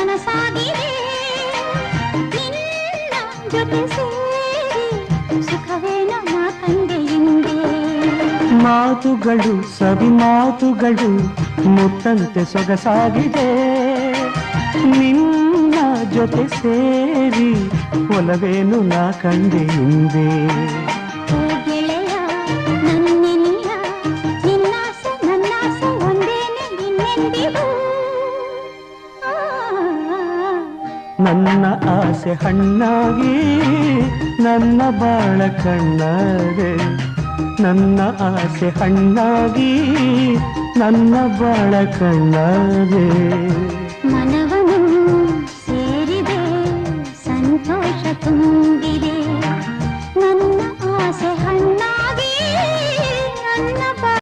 ನನಸಾಗಿದೆ ಜೊತೆ ಸೇರಿ ಸುಖವೇ ನಮ್ಮ ತಂದೆಯಿಂದೆ ಮಾತುಗಳು ಸವಿ ಮಾತುಗಳು ಮುತ್ತಂತೆ ಸೊಗಸಾಗಿದೆ. ನಿನ್ನ ಜೊತೆ ಸೇರಿ ಒಲವೇನು ನಾ ಕಂಡೆ ಹಿಂದೆ ಗೆಳೆಯ ನನ್ನ ಆಸೆ ಹಣ್ಣಾಗಿ, ನನ್ನ ಬಾಳ ಕಣ್ಣಾರೆ ನನ್ನ ಆಸೆ ಹಣ್ಣಾಗಿ, ನನ್ನ ಬಾಳ ಕಣ್ಣಾರೆ ಸೇರಿದೆ, ಸಂತೋಷ ತುಂಬಿದೆ.